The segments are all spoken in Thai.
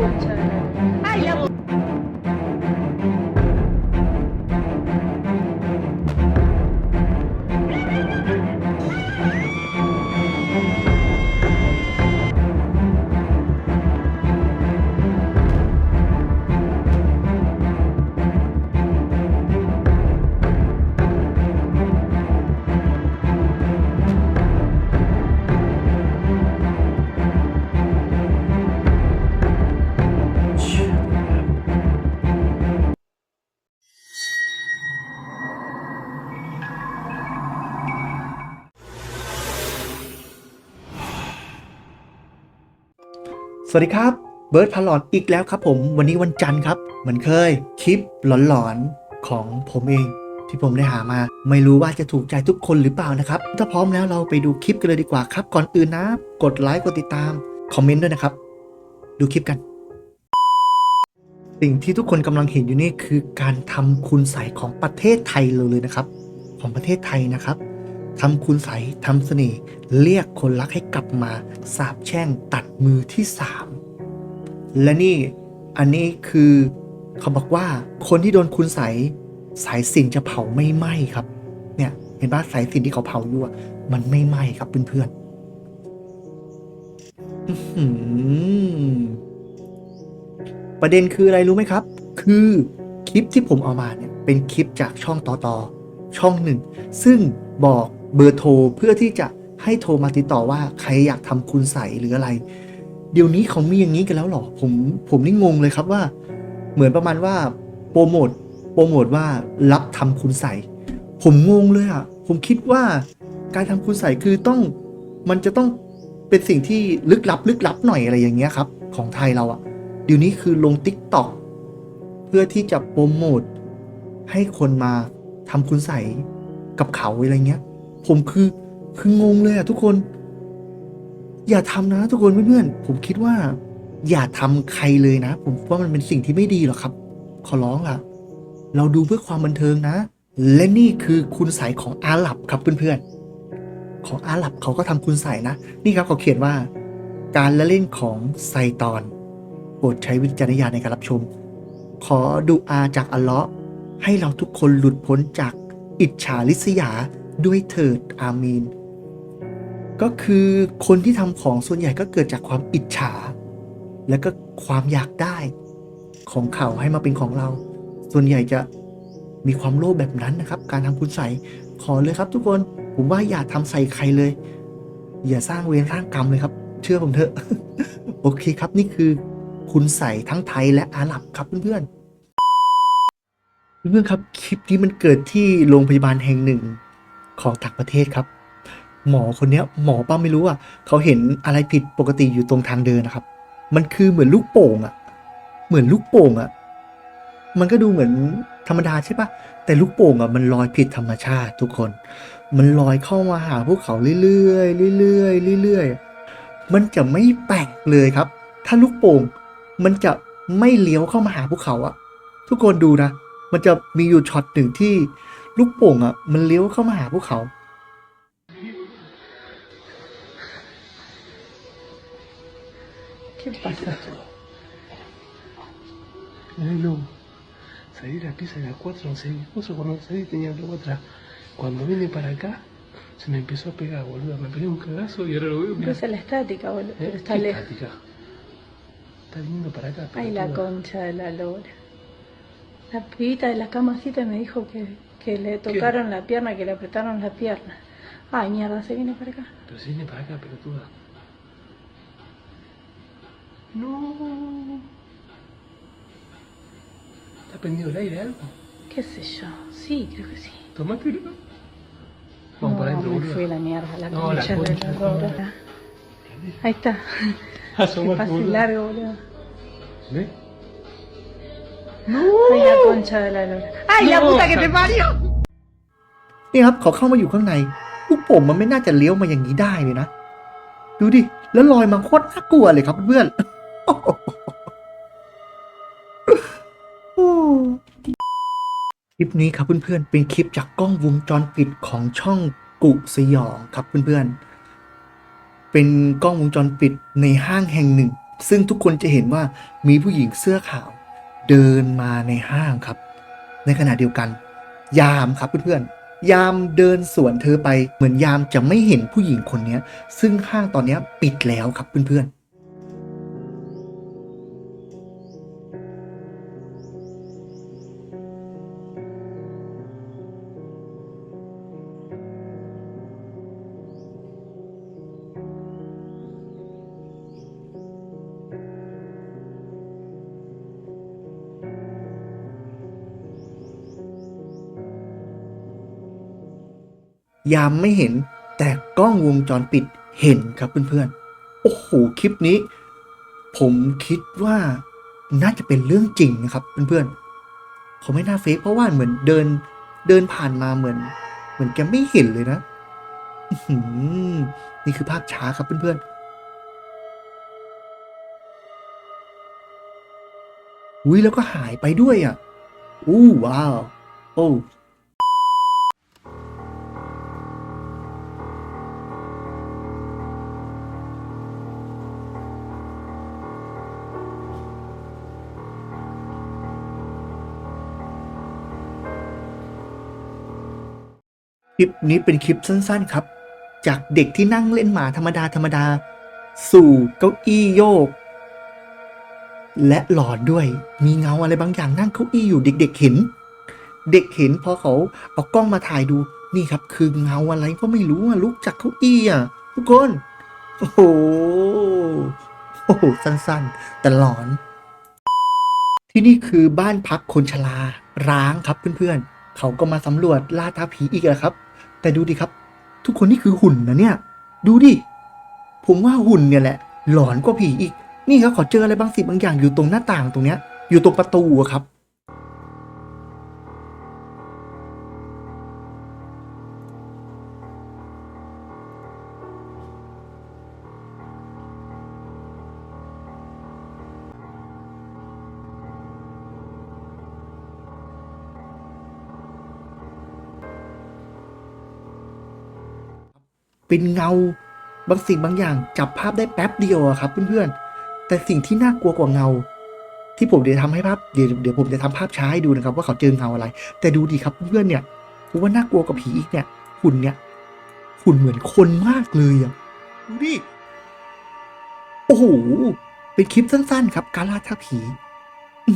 I love สวัสดีครับ เบิร์ดพาหลอนอีกแล้วครับผมวันนี้วันจันทร์ครับเหมือนเคยคลิปหลอนๆของผมเอง ที่ผมได้หามา ไม่รู้ว่าจะถูกใจทุกคนหรือเปล่านะครับ ถ้าพร้อมแล้วเราไปดูคลิปกันเลยดีกว่าครับ ก่อนอื่นนะ กดไลค์กดติดตาม คอมเมนต์ด้วยนะครับ ดูคลิปกัน สิ่งที่ทุกคนกำลังเห็นอยู่นี่คือการทำคุณใสยของประเทศไทยเราเลยนะครับ ของประเทศไทยนะครับ ทำคุณใสทำเสน่ห์เรียกคนรักให้กลับมา สาบแช่งตัดมือที่สามและนี่อันนี้คือเขาบอกว่าคนที่โดนคุณใสสายสินจะเผาไม่ไหม้ครับ เนี่ยเห็นป่ะสายสินที่เขาเผาอยู่มันไม่ไหม้ครับเพื่อนๆหือประเด็นคืออะไรรู้ไหมครับ คือคลิปที่ผมเอามาเนี่ย เป็นคลิปจากช่องต่อต่อช่องหนึ่ง ซึ่งบอก เบอร์โทรเพื่อที่จะให้โทรมาติดต่อว่าใครอยากทำคุณใสหรืออะไร เดี๋ยวนี้เขามีอย่างนี้กันแล้วหรอผมผมนี่งงเลยครับว่า เหมือนประมาณว่าโปรโมทโปรโมทว่ารับทำคุณใสผมงงเลยอะผมคิดว่าการทำคุณใสคือต้องมันจะต้องเป็นสิ่งที่ลึกลับลึกลับหน่อยอะไรอย่างเงี้ยครับ ของไทยเราอะเดี๋ยวนี้คือลง t ิ k t o k เพื่อที่จะโปรโมทให้คนมาทำคุณใสกับเขาอะไรเงี้ย ผมคือคืองงเลยอะทุกคน อย่าทำนะ ทุกคนเพื่อนๆผมคิดว่า อย่าทำใครเลยนะ ผมว่ามันเป็นสิ่งที่ไม่ดีหรอกครับ ขอร้องล่ะ เราดูเพื่อความบันเทิงนะ และนี่คือคุณใสยของอาหรับครับเพื่อนๆของอาหรับเขาก็ทำคุณใสยนะ นี่ครับเขาเขียนว่า การละเล่นของไซตอนโปรดใช้วิจารณญาณในการรับชม ขอดูอาจากอัลเลาะห์ให้เราทุกคนหลุดพ้นจากอิจฉาริษยา ด้วยเถิดอามีนก็คือคนที่ทำของส่วนใหญ่ก็เกิดจากความอิจฉา และก็ความอยากได้ ของเขาให้มาเป็นของเรา ส่วนใหญ่จะมีความโลภแบบนั้นนะครับ การทำคุณใส่ขอเลยครับทุกคนผมว่าอย่าทำใส่ใครเลย อย่าสร้างเวรสร้างกรรมเลยครับ เชื่อผมเถอะโอเคครับนี่คือคุณใส่ทั้งไทยและอาหรับครับเพื่อนๆเพื่อนๆครับคลิปนี้มันเกิดที่โรงพยาบาลแห่งหนึ่ง ของต่างประเทศครับ หมอคนเนี้ยหมอป้าไม่รู้อะเขาเห็นอะไรผิดปกติอยู่ตรงทางเดินนะครับ มันคือเหมือนลูกโป่งอะ เหมือนลูกโป่งอะ มันก็ดูเหมือนธรรมดาใช่ปะแต่ลูกโป่งอะมันลอยผิดธรรมชาติทุกคน มันลอยเข้ามาหาพวกเขาเรื่อยๆเรื่อยๆเรื่อยๆมันจะไม่แปลกเลยครับ ถ้าลูกโป่งมันจะไม่เลี้ยวเข้ามาหาพวกเขาอะทุกคนดูนะ มันจะมีอยู่ช็อตหนึ่งที่ ลูกโป่งอะมันเลี้ยวเข้ามาหาพวกเขา ¿Qué pasa? Bueno, salir a pieza a las 4, 6, justo cuando salí tenía algo atrás. Cuando vine para acá, se me empezó a pegar, boludo. Me pegué un cagazo y ahora lo veo. Pero mirá. esa es la estática, boludo. ¿Eh? Pero está ¿Qué lejos. estática? Está viniendo para acá. Ay, la pelotuda. concha de la lora. La pibita de la camacita me dijo que, que le tocaron la pierna, que le apretaron la pierna. Ay, mierda, se viene para acá. Pero si viene para acá, pelotuda. No. ¿Está prendido el aire algo? ¿Qué sé yo? Sí, creo que sí. Tomátelo. Vamos no, para adentro, me fui la mierda, la No, la concha de la. Ahí está. que pase largo, boludo. ¿Ves? Ay, la concha de la lora. ¡Ay, la No, puta que ja- te parió! นี่ครับเขาเข้ามาอยู่ข้างในลูกโป่งมันไม่น่าจะเลี้ยวมาอย่างนี้ได้เลยนะ ดูดิ แล้วลอยมาโคตรน่ากลัวเลยครับเพื่อนคลิปนี้ครับเพื่อนๆ เป็นคลิปจากกล้องวงจรปิดของช่องกุสยองครับเพื่อนๆ เป็นกล้องวงจรปิดในห้างแห่งหนึ่ง ซึ่งทุกคนจะเห็นว่ามีผู้หญิงเสื้อขาว เดินมาในห้างครับ ในขณะเดียวกัน ยามครับเพื่อนๆ ยามเดินสวนเธอไปเหมือนยามจะไม่เห็นผู้หญิงคนนี้ซึ่งห้างตอนนี้ปิดแล้วครับเพื่อนๆ ยามไม่เห็นแต่กล้องวงจรปิดเห็นครับเพื่อนๆ โอ้โหคลิปนี้ ผมคิดว่าน่าจะเป็นเรื่องจริงนะครับเพื่อนๆเขาไม่น่าเฟกเพราะว่าเหมือนเดินเดินผ่านมาเหมือน เหมือนแกไม่เห็นเลยนะนี่คือภาพช้าครับเพื่อนๆอุ้ยแล้วก็หายไปด้วยอะอู้ว้าว โอ้ คลิปนี้เป็นคลิปสั้นๆครับ จากเด็กที่นั่งเล่นหมาธรรมดาธรรมดา สู่เก้าอี้โยก และหลอนด้วยมีเงาอะไรบางอย่างนั่งเก้าอี้อยู่เด็ก ๆ เห็น เด็กเห็นพอเขาเอากล้องมาถ่ายดูนี่ครับ คือเงาอะไรก็ไม่รู้อะลุกจากเก้าอี้อะทุกคนโอ้โหโอ้โหสั้นๆ แต่หลอน ที่นี่คือบ้านพักคนชราร้างครับเพื่อนๆ เขาก็มาสำรวจล่าท้าผีอีกอะครับ แต่ดูดิครับ ทุกคนนี่คือหุ่นนะเนี่ย ดูดิ ผมว่าหุ่นเนี่ยแหละ หลอนกว่าผีอีก นี่ครับขอเจออะไรบางสิ่งบางอย่างอยู่ตรงหน้าต่างตรงเนี้ย อยู่ตรงประตูอะครับ เป็นเงาบางสิ่งบางอย่างจับภาพได้แป๊บเดียวครับเพื่อนๆ แต่สิ่งที่น่ากลัวกว่าเงา ที่ผมเดี๋ยวทำให้ภาพเดี๋ยวเดี๋ยวผมจะทำภาพช้าให้ดูนะครับ ว่าเขาเจอเงาอะไร แต่ดูดิครับเพื่อนๆเนี่ยผมว่าน่ากลัวกว่าผีอีกเนี่ยหุ่นเนี่ยหุ่นเหมือนคนมากเลยอะดูดิโอ้โหเป็นคลิปสั้นๆ ครับ การล่าท้าผี อื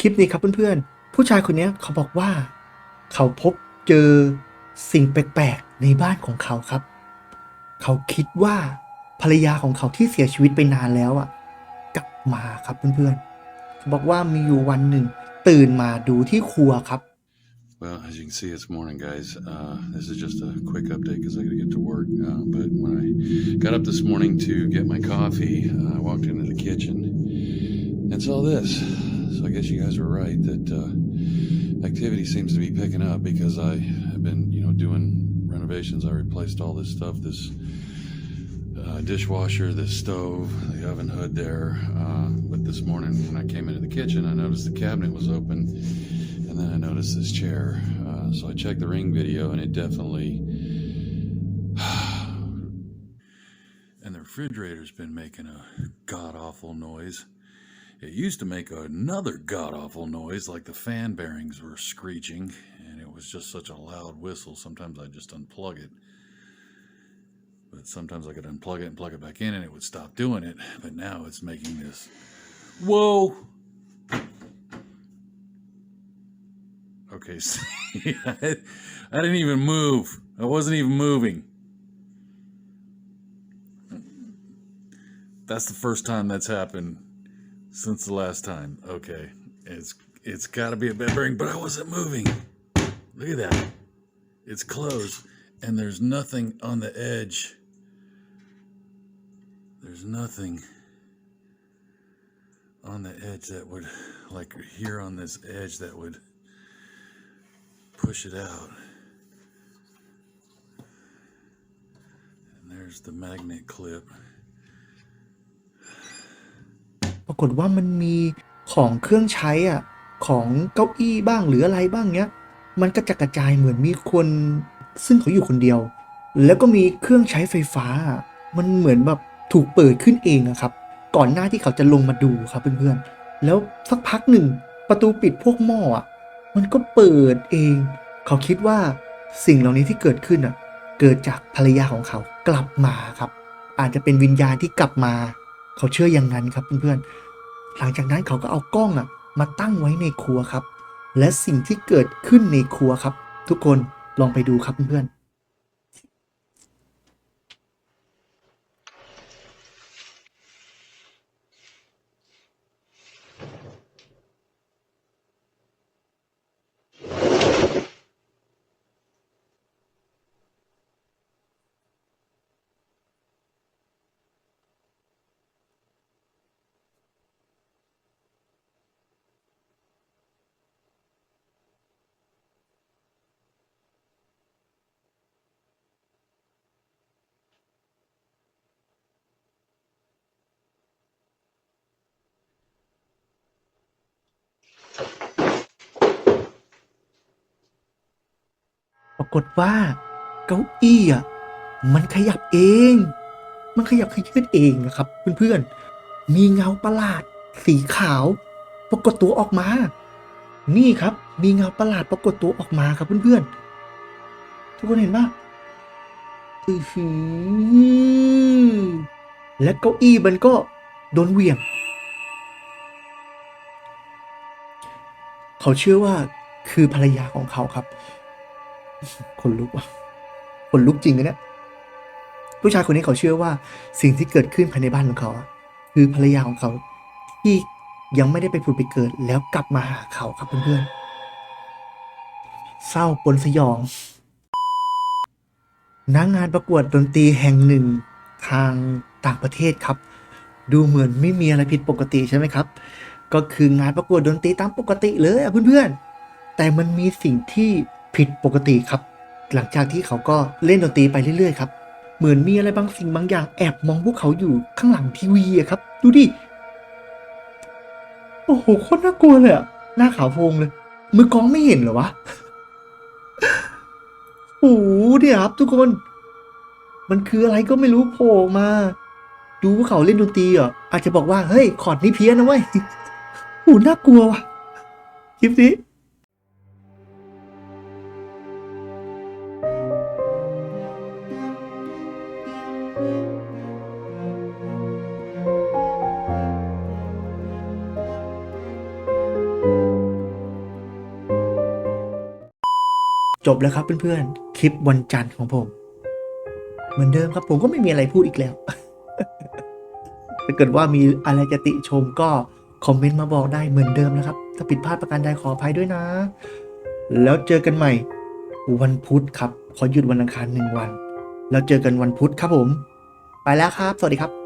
คลิปนี้ครับเพื่อนๆ ผู้ชายคนนี้เขาบอกว่า เขาพบเจอสิ่งแปลกๆในบ้านของเขาครับ เขาคิดว่าภรรยาของเขาที่เสียชีวิตไปนานแล้วอะ กลับมาครับเพื่อนๆเขาบอกว่ามีอยู่วันหนึ่ง ตื่นมาดูที่ครัวครับ Well, as you can see, it's morning, guys. Uh, this is just a quick update because I got to get to work. Uh, but when I got up this morning to get my coffee, uh, I walked into the kitchen and saw this. I guess you guys were right that uh, activity seems to be picking up because I have been, you know, doing renovations. I replaced all this stuff, this uh, dishwasher, this stove, the oven hood there. Uh, but this morning when I came into the kitchen, I noticed the cabinet was open. And then I noticed this chair. Uh, so I checked the ring video and it definitely. and the refrigerator's been making a god awful noise. It used to make another god awful noise, like the fan bearings were screeching, and it was just such a loud whistle. Sometimes I'd just unplug it. But sometimes I could unplug it and plug it back in and it would stop doing it. But now it's making this. Whoa! Okay, see, I, didn't even move. I wasn't even moving. That's the first time that's happened since the last time. Okay, it's it's got to be a bed bearing, but I wasn't moving. Look at that. It's closed, and there's nothing on the edge. There's nothing on the edge that would, like here on this edge, that would push it out. And there's the magnet clip. ากฏว่ามันมีของเครื่องใช้อะของเก้าอี้บ้างหรืออะไรบ้างเนี้ย มันก็จะกระจายเหมือนมีคน ซึ่งเขาอยู่คนเดียว แล้วก็มีเครื่องใช้ไฟฟ้า มันเหมือนแบบถูกเปิดขึ้นเองอะครับ ก่อนหน้าที่เขาจะลงมาดูครับเพื่อนๆ แล้วสักพักหนึ่งประตูปิดพวกหม้ออะมันก็เปิดเอง เขาคิดว่าสิ่งเหล่านี้ที่เกิดขึ้นอะเกิดจากภรรยาของเขากลับมาครับ อาจจะเป็นวิญญาณที่กลับมา เขาเชื่ออย่างนั้นครับเพื่อนๆ หลังจากนั้นเขาก็เอากล้องอะมาตั้งไว้ในครัวครับ และสิ่งที่เกิดขึ้นในครัวครับ ทุกคนลองไปดูครับเพื่อนๆากฏว่า เก้าอี้อะมันขยับเอง มันขยับขยืดเองนะครับ เพื่อนๆ มีเงาประหลาด สีขาวปรากฏตัวออกมา นี่ครับ มีเงาประหลาดปรากฏตัวออกมาครับเพื่อนๆ ทุกคนเห็นปะอือหือและเก้าอี้มันก็โดนเหวี่ยง เขาเชื่อว่าคือภรรยาของเขาครับ คนลุกว่ะคนลุกจริงนะเนี่ยผู้ชายคนนี้เขาเชื่อว่าสิ่งที่เกิดขึ้นภายในบ้านของเขา คือภรรยาของเขาที่ยังไม่ได้ไปผุดไปเกิด แล้วกลับมาหาเขาครับเพื่อนๆเศร้าปนสยองนางงานประกวดดนตรีแห่งหนึ่งทางต่างประเทศครับ ดูเหมือนไม่มีอะไรผิดปกติใช่ไหมครับ ก็คืองานประกวดดนตรีตามปกติเลยเพื่อนๆแต่มันมีสิ่งที่ ผิดปกติครับ หลังจากที่เขาก็เล่นดนตรีไปเรื่อยๆครับเหมือนมีอะไรบางสิ่งบางอย่างแอบมองพวกเขาอยู่ข้างหลังทีวีอะครับ ดูดิโอ้โหโคตรน่ากลัวเลยอะหน้าขาวโพงเลย มือกลองไม่เห็นเหรอวะโอ้โหเนี่ยครับ ทุกคน มันคืออะไรก็ไม่รู้โผล่มา ดูพวกเขาเล่นดนตรีอะอาจจะบอกว่าเฮ้ยคอร์ดนี้เพี้ยนนะเว้ยโอ้หน่ากลัวว่ะคลิปนี้ บแล้วครับเพื่อนๆ คลิปวันจันทร์ของผม เหมือนเดิมครับผมก็ไม่มีอะไรพูดอีกแล้ว ถ้าเกิดว่ามีอะไรจะติชมก็คอมเมนต์มาบอกได้เหมือนเดิมนะครับ ถ้าผิดพลาดประการใดขออภัยด้วยนะ แล้วเจอกันใหม่ วันพุธครับ ขอหยุดวันอังคารหนึ่งวัน แล้วเจอกันวันพุธครับผม ไปแล้วครับ สวัสดีครับ